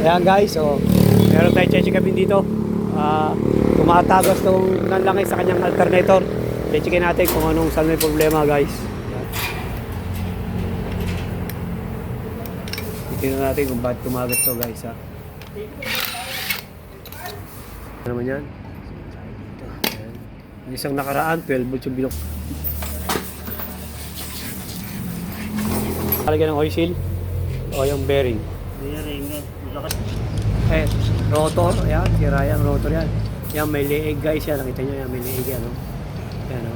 Ayan guys, so meron tayong cheche kami dito. Ah, tumatagos tong nanlangay sa kanyang alternator. Cheche natin kung anong saan may problema guys. Tingnan natin kung bakit tumagas to guys ha. Ano naman yan? Yung isang nakaraan, 12 volts yung bilok. Talagyan ng oil seal o yung bearing. Bearing eh. Eh, rotor, ayan, sira yan, rotor yan. Yan, may leeg guys yan, nakita nyo yan, may leeg yan, no? Yan, no?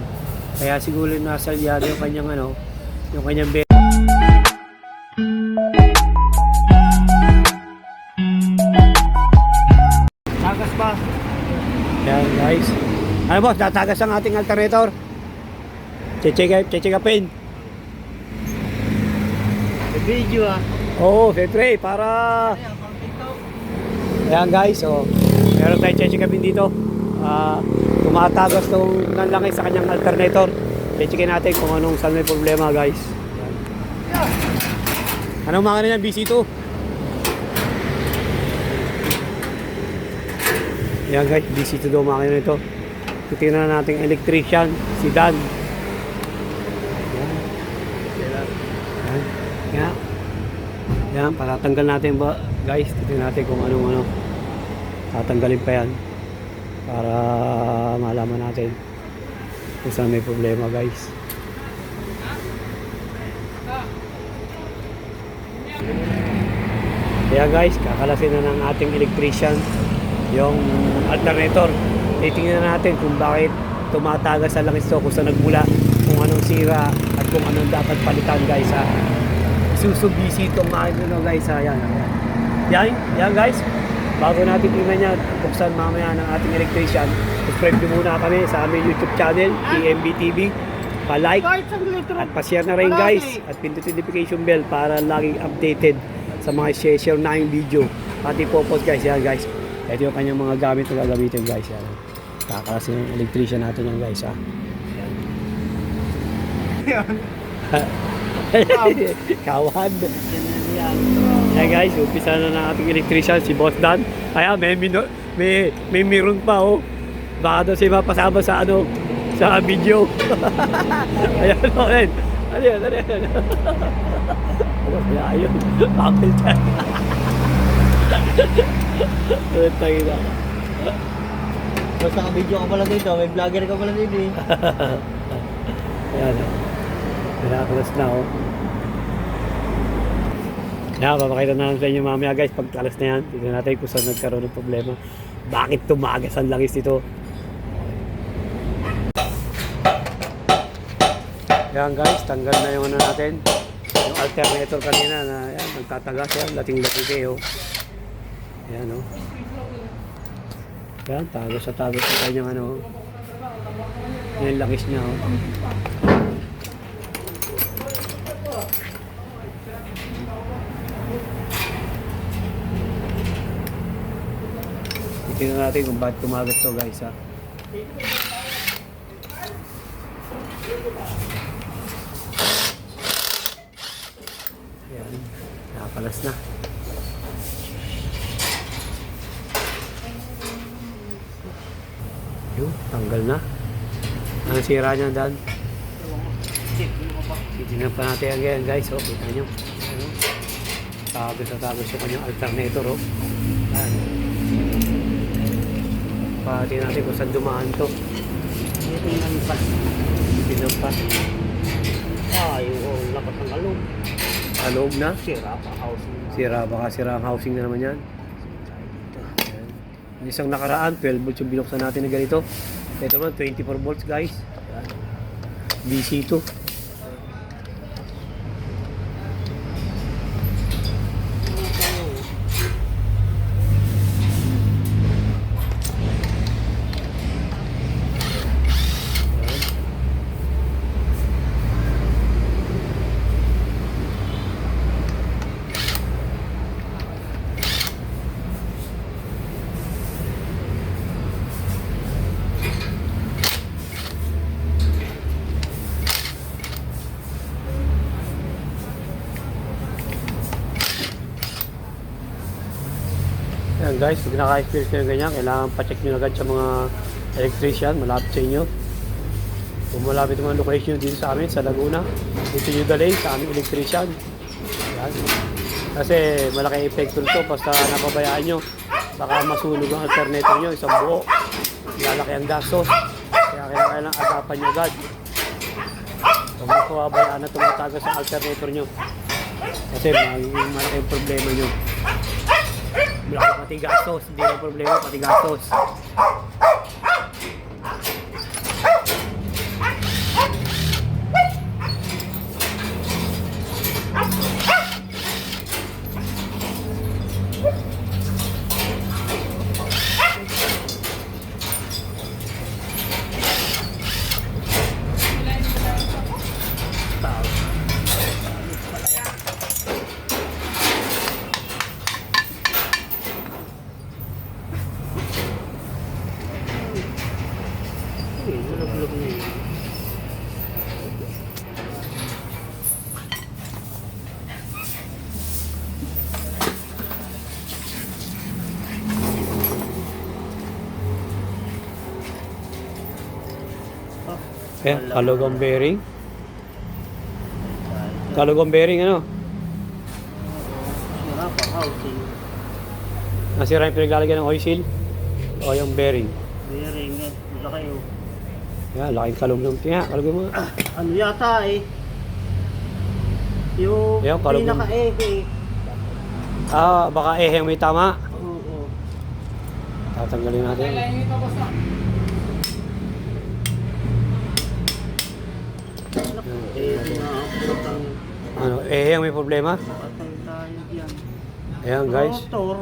Kaya siguro nasa liado yung kanyang, ano, yung kanyang bearing. Tagas ba? Yan guys. Ano boss, tatagas ang ating alternator. Kapin. Sa video ah. Oo, siyempre, para... Ayan guys, so meron tayong cheche kapin dito. Ah, tumatagos tong nanlangay sa kanyang alternator. Cheche natin kung anong saan may problema guys. Anong mga yan, BC2? Ayan guys, BC2 daw mga nito. Titingnan na natin electrician, si Dan. Ayan. Ayan. Ayan. Yan, patatanggal natin ba guys, titingnan natin kung anong ano tatanggalin pa yan para malaman natin kung saan may problema guys. Kaya guys, kakalasin na ng ating electrician yung alternator. Titingnan natin kung bakit tumatagas sa langis to, kung saan nagmula, kung anong sira at kung anong dapat palitan guys ha. Susubisi itong ano guys ha. Yan, yan. Yan, yan guys. Bago natin tingnan yan, buksan mamaya ng ating electrician. Subscribe nyo muna kami sa aming YouTube channel, TMB TV. Pa-like at pa-share na rin guys at pindutin notification bell para laging updated sa mga share na yung video. Pati po-post guys, yan guys. Ito yung kanyang mga gamit na gagamitin guys. Yan. Kakalasin yung electrician natin yan guys ha. Kawan. Yan. Yan guys, umpisa na ng ating electrician, si Boss Dan. Kaya may, mino, may, may meron pa oh. Baka daw siya mapasama sa ano, sa video. Ayan o, ayan. Ano yan, ano yan? Ano kaya yun? Apple dyan. Ano tayo na? Basta ka video ka pala dito, may vlogger ka pala dito eh. Ayan o. Pinakalas na oh. Yan, papakita na sa inyo mamaya guys, pagkalas na yan, tignan natin kung saan nagkaroon ng problema. Bakit tumagas ang langis nito? Yan guys, tanggal na yung ano natin. Yung alternator kanina na yan, nagtatagas yan, lating-lating kayo. Yan oh. Yan, tagos sa tagos sa kanyang ano. Yan yung langis niya oh. Tingnan natin kung bakit tumagas to guys ha. Ayan, nakapalas na. Yun, tanggal na. Ang sira niya Dan. Titignan pa natin again guys. Oh, kita nyo. Tagos na tagos yung kanyang alternator. Oh. Pati natin kung saan dumaan to. Ito ah, yung pa. Pinampas. Ay, oh, lakas ng alog. Ah, alog na? Sira pa housing. Sira, baka sira ang housing na naman yan. Ayan. Isang nakaraan, 12 volts yung binuksan natin na ganito. Ito naman, 24 volts guys. BC2. Ayan guys, pag naka-experience kayo ganyan, kailangan pa-check nyo agad sa mga electrician, malapit sa inyo. Kung malapit mga location dito sa amin, sa Laguna, dito nyo dalay sa aming electrician. Ayan. Kasi malaki epekto nito basta napabayaan nyo. Baka masunog ang alternator nyo, isang buo. Lalaki ang gastos. Kaya kailangan agapan nyo agad. Kung mapabayaan na tumatagas sa alternator nyo. Kasi magiging malaki yung problema nyo. Malaki pati gastos. Hindi na problema, pati gastos. Ayan, kalugong bearing. Kalugong bearing, ano? Sira pa, housing. Nasira yung pinaglalagyan ng oil seal? O yung bearing? Bearing. Wala kayo. Yan, laking kalugong. Tingnan, kalugong mo. Ano yata eh. Yung Yan, kalugong. pinaka-ehe. Ah, baka eh, may tama. Oo, oo. Tatanggalin natin. Eh, na putang Ano, eh, may problema? tayo diyan. Ayan, guys. Rotor.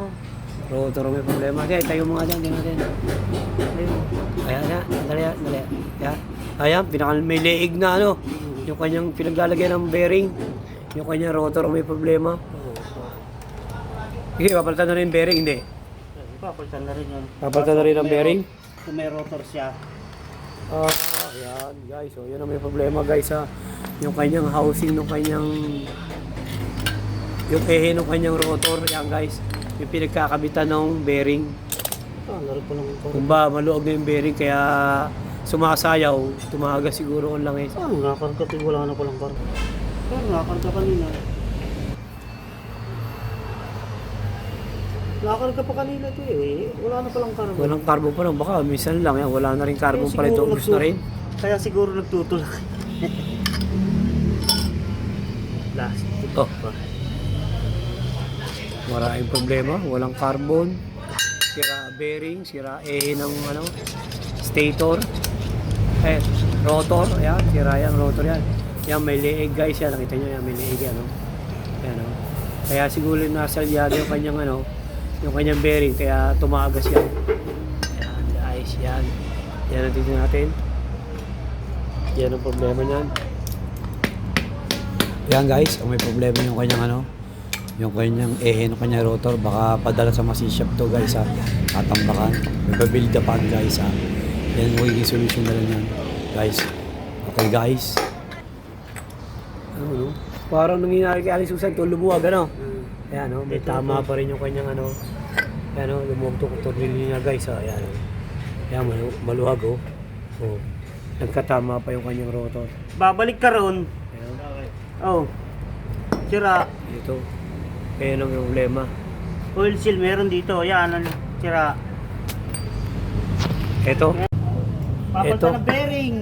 Rotor may problema. Kaya tayo mga dyan, tingnan natin. Ayun. Ayan, ayan, dali, dali. Ayan, ayan, pinaka may leeg na ano. Yung kanyang pinaglalagyan ng bearing. Yung kanyang rotor may problema. Sige, papalitan na rin yung bearing, hindi. Papalitan na rin yan. Papalitan na rin ang Kung may- bearing. Kung may rotor siya. Ah, ayan, guys. So, yun ang may problema, guys, ha. Yung kanyang housing ng kanyang yung ehe ng kanyang rotor, yan guys. Yung pinagkakabitan ng bearing. Ah, narin ko lang ito. Kung ba maluog na yung bearing kaya sumasayaw, tumaga siguro ang langis. Ah, nakarga ito. Wala na palang karga. Pero nakarga kanina. Nakarga pa kanina ito eh. Wala na palang karga. Walang carbon pa lang, baka minsan lang yan, wala na rin carbon Kaya pala ito, ubus na rin. Kaya siguro nagtutulak. Plastic Oh. pa. Maraming problema, walang carbon, sira bearing, sira ehe ng ano, stator, eh, rotor, ayan, sira yan, rotor yan. Yan, may leeg guys yan, nakita nyo yan, may leeg yan, no? Yan, no? Kaya siguro nasa liado yung kanyang ano, yung kanyang bearing, kaya tumagas yan. Yan, guys, yan. Yan ang tignan natin. Yan ang problema niyan. Yan guys, kung may problema yung kanyang ano, yung kanyang ehe ng kanyang rotor, baka padala sa masishop to guys ha. Tatambakan. May pabuild up guys ha. Yan yung magiging solution na lang yan. Guys. Okay guys. Ano no? Parang nangyayari kay Alice Susan to lumuwag ano. Hmm. Ayan no, may tama pa rin yung kanyang ano. Ayan no, lumuwag to tornilyo niya guys ha. Ayan no. Ayan malu- maluwag oh. Oh. Nagkatama pa yung kanyang rotor. Babalik ka ron. Ayan. Oh. Sira. Dito. Kaya ang problema. Oil seal meron dito. Yan. ano, Sira. Ito. Ito. ng bearing.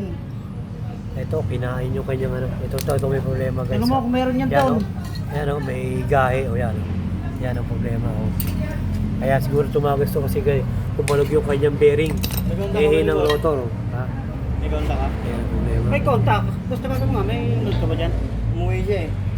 Ito, kinain yung kanyang ano. Ito, ito, ito may problema guys. Ano mo kung meron yan doon? o. Yan o, may gahe. O yan o. Yan ang problema o. Kaya siguro tumagas to kasi guys, tumalog yung kanyang bearing. Ehe ng rotor. o. Ha? May kontak ka? May kontak. Gusto ka nga. May note ka ba dyan? Umuwi siya eh.